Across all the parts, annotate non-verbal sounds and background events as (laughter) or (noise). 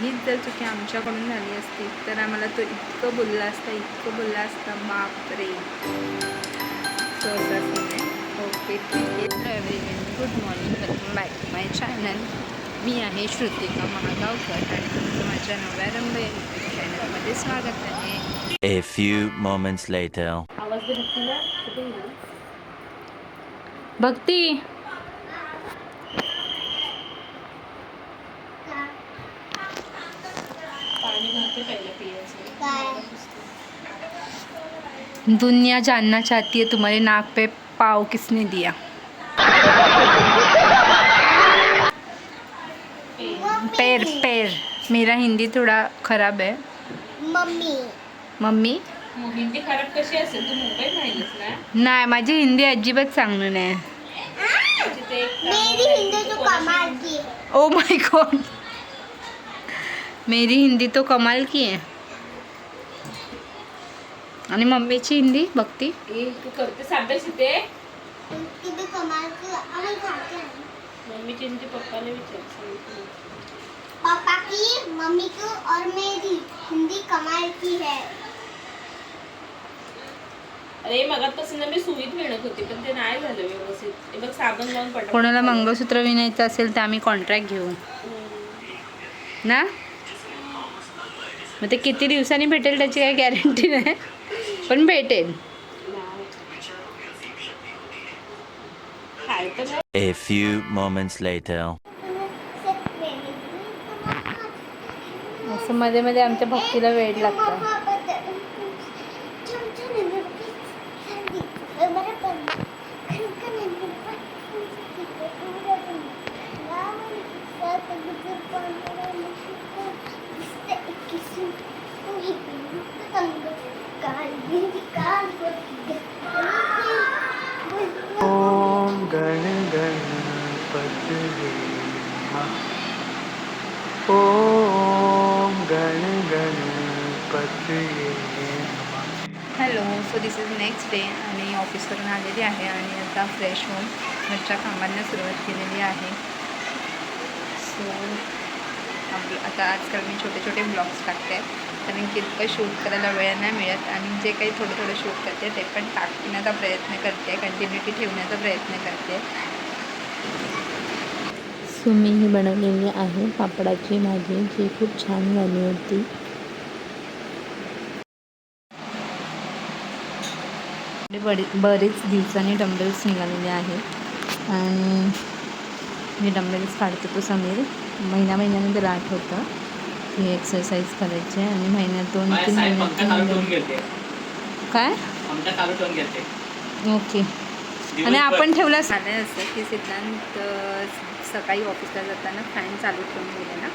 हीच जर चुकी आमच्याकडून झाली असती तर आम्हाला तो इतकं बोलला असता इतकं बोलला असता बापरे. सो असा सीन. आहे ओके ठीक आहे. Everyone good morning welcome back to my channel मी आहे श्रुतिका महागावकर आणि तुमचं माझ्या नव्या रंग यूट्यूब चॅनलमध्ये स्वागत आहे. A few moments later. आवाज? भक्ती! दुनिया जानना चाहती है तुम्हारे नाक पे पाव किसने दिया? पैर पैर. मेरा हिंदी थोड़ा खराब है. मम्मी. मम्मी? हिंदी खराब कशी असेल? तू मुंबईत राहिलीस ना? नाही माझी हिंदी अजिबात चांगली नाही. मेरी हिंदी तो कमाल की है. ओ माय गॉड मेरी हिंदी तो कमाल की है। आणि मम्मीची हिंदी भक्ती? ए, तू करतेस अभ्यास इथे उसकी भी कमाल की अमन खाते हैं। मम्मीची हिंदी पप्पाला विचार सांगितलं. पापा की मम्मी की और मेरी हिंदी कमाल की है। अरे मी सुईत विणत होती पण ते नाही झालं व्यवस्थित. बघ साबण लावून कोणाला मंगळसूत्र विणायचं असेल तर आम्ही कॉन्ट्रॅक्ट घेऊ. ना? मग ते किती दिवसांनी भेटेल त्याची काही गॅरंटी नाही पण भेटेल. A few moments later. असं मध्ये मध्ये आमच्या भक्तीला वेळ लागतं (laughs) ॐ गण गणपतये नमः। ॐ गण hello so this is next day आणि ऑफिसवरून आलेली आहे आणि आता फ्रेश होऊन घरच्या कामांना सुरुवात केलेली आहे. सो आपलं आता आजकाल मी छोटे छोटे ब्लॉग्स टाकते कारण की इतकं शूट करायला वेळ नाही मिळत आणि जे काही थोडं थोडं शूट करते ते पण टाकण्याचा प्रयत्न करते कंटिन्युटी ठेवण्याचा प्रयत्न करते. सो मी ही बनवलेली आहे पापडाची भाजी जी खूप छान झाली होती. बरी बरेच दिवसांनी डंबेल्स निघालेले आहेत. आणि हे डंबेल्स काढतो तो समीर. महिना महिन्याने त्याला आठवतं की एक्सरसाइज करायची आहे आणि महिन्यात दोन तीन महिन्यात काय? ओके. आणि आपण ठेवला झालं असं की सिद्धांत सकाळी ऑफिसला जाताना फॅन चालू ठेवून गेले ना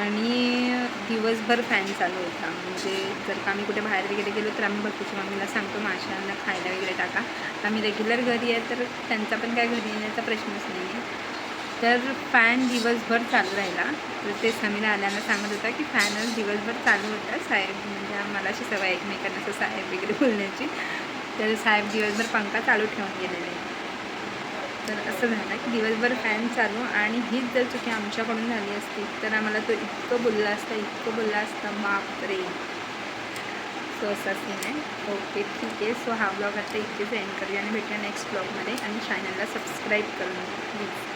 आणि दिवसभर फॅन चालू होता. म्हणजे जर का आम्ही कुठे बाहेर वगैरे गेलो तर आम्ही भरपूरच्या मम्मीला सांगतो माशांना खायला वगैरे टाका. आम्ही रेग्युलर घरी आहे तर त्यांचा पण काय घरी येण्याचा प्रश्नच नाही आहे तर फॅन दिवसभर चालू राहिला. तर ते समीर आल्यानं सांगत होता की फॅनच दिवसभर चालू होता. साहेब म्हणजे आम्हाला अशी सवय एकमेकांना असं साहेब वगैरे बोलण्याची. तर साहेब दिवसभर पंखा चालू ठेवून गेलेले. तर असं झालं की दिवसभर फॅन चालू आणि हीच जर चुकी आमच्याकडून झाली असती तर आम्हाला तो इतकं बोलला असता इतकं बोलला असता बापरे. सो असा सीन आहे. ओके ठीक आहे. सो हा ब्लॉग आता इथेच एंड करूया आणि भेटूया नेक्स्ट ब्लॉगमध्ये आणि चॅनलला सबस्क्राईब करून प्लीज